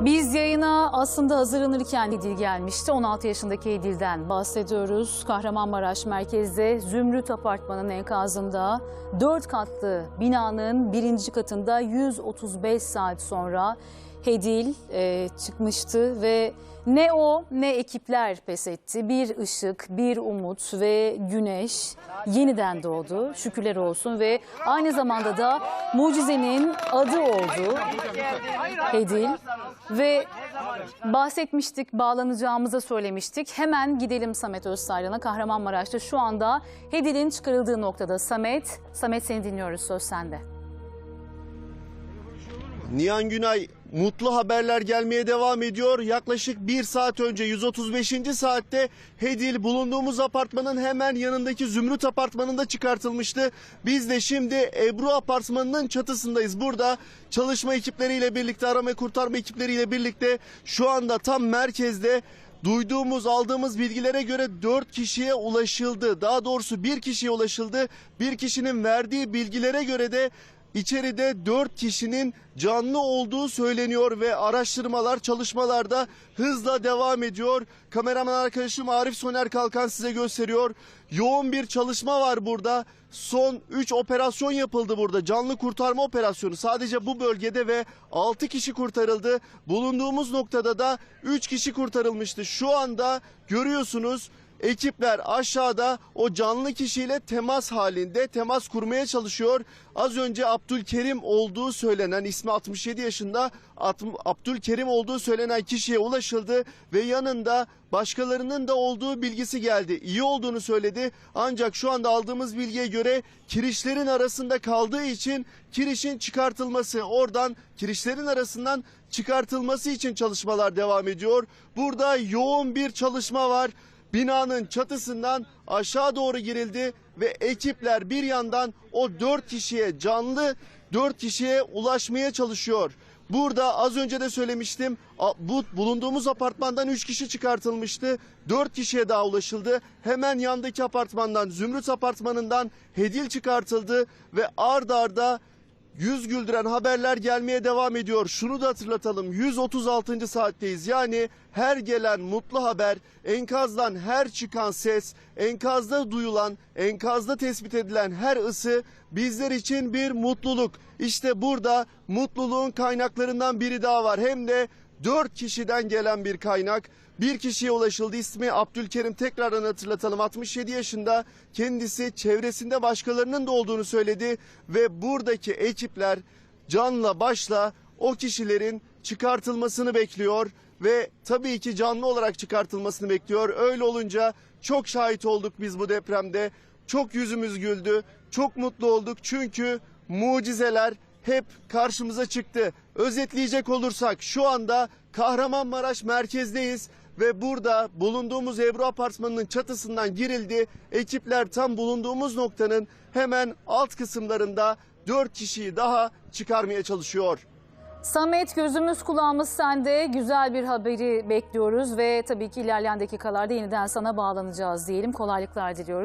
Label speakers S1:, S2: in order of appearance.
S1: Biz yayına aslında hazırlanırken Edil gelmişti. 16 yaşındaki Edil'den bahsediyoruz. Kahramanmaraş merkezde Zümrüt Apartmanı'nın enkazında 4 katlı binanın birinci katında 135 saat sonra Hedil e, çıkmıştı ve ne o ne ekipler pes etti. Bir ışık, bir umut ve güneş yeniden doğdu. Şükürler olsun ve aynı zamanda da mucizenin adı oldu. Hedil ve bahsetmiştik, bağlanacağımızı söylemiştik. Hemen gidelim Samet Öztaylan'a Kahramanmaraş'ta şu anda Hedil'in çıkarıldığı noktada Samet. Samet seni dinliyoruz söz sende.
S2: Nihan Günay mutlu haberler gelmeye devam ediyor. Yaklaşık bir saat önce 135. saatte Hedil bulunduğumuz apartmanın hemen yanındaki Zümrüt apartmanında çıkartılmıştı. Biz de şimdi Ebru apartmanının çatısındayız. Burada çalışma ekipleriyle birlikte arama kurtarma ekipleriyle birlikte şu anda tam merkezde Duyduğumuz, aldığımız bilgilere göre 4 kişiye ulaşıldı. Daha doğrusu bir kişiye ulaşıldı. Bir kişinin verdiği bilgilere göre de İçeride 4 kişinin canlı olduğu söyleniyor ve araştırmalar, çalışmalar da hızla devam ediyor. Kameraman arkadaşım Arif Soner Kalkan size gösteriyor. Yoğun bir çalışma var burada. Son 3 operasyon yapıldı burada. Canlı kurtarma operasyonu sadece bu bölgede ve 6 kişi kurtarıldı. Bulunduğumuz noktada da 3 kişi kurtarılmıştı. Şu anda görüyorsunuz Ekipler aşağıda o canlı kişiyle temas halinde temas kurmaya çalışıyor. Az önce Abdülkerim olduğu söylenen ismi 67 yaşında Abdülkerim olduğu söylenen kişiye ulaşıldı ve yanında başkalarının da olduğu bilgisi geldi. İyi olduğunu söyledi ancak şu anda aldığımız bilgiye göre kirişlerin arasında kaldığı için kirişin çıkartılması oradan kirişlerin arasından çıkartılması için çalışmalar devam ediyor. Burada yoğun bir çalışma var. Binanın çatısından aşağı doğru girildi ve ekipler bir yandan o dört kişiye canlı dört kişiye ulaşmaya çalışıyor. Burada az önce de söylemiştim bu bulunduğumuz apartmandan 3 kişi çıkartılmıştı. 4 kişiye daha ulaşıldı. Hemen yandaki apartmandan Zümrüt apartmanından Hedil çıkartıldı ve ard arda Yüz güldüren haberler gelmeye devam ediyor. Şunu da hatırlatalım. 136. saatteyiz. Yani her gelen mutlu haber, enkazdan her çıkan ses, enkazda duyulan, enkazda tespit edilen her ısı bizler için bir mutluluk. İşte burada mutluluğun kaynaklarından biri daha var. Hem de 4 kişiden gelen bir kaynak. Bir kişiye ulaşıldı. İsmi Abdülkerim tekrardan hatırlatalım. 67 yaşında kendisi çevresinde başkalarının da olduğunu söyledi ve buradaki ekipler canla başla o kişilerin çıkartılmasını bekliyor ve tabii ki canlı olarak çıkartılmasını bekliyor. Öyle olunca çok şahit olduk biz bu depremde. Çok yüzümüz güldü. Çok mutlu olduk çünkü mucizeler hep karşımıza çıktı. Özetleyecek olursak şu anda Kahramanmaraş merkezdeyiz ve burada bulunduğumuz Ebru Apartmanı'nın çatısından girildi. Ekipler tam bulunduğumuz noktanın hemen alt kısımlarında 4 kişiyi daha çıkarmaya çalışıyor.
S1: Samet gözümüz kulağımız sende. Güzel bir haberi bekliyoruz ve tabii ki ilerleyen dakikalarda yeniden sana bağlanacağız diyelim. Kolaylıklar diliyoruz.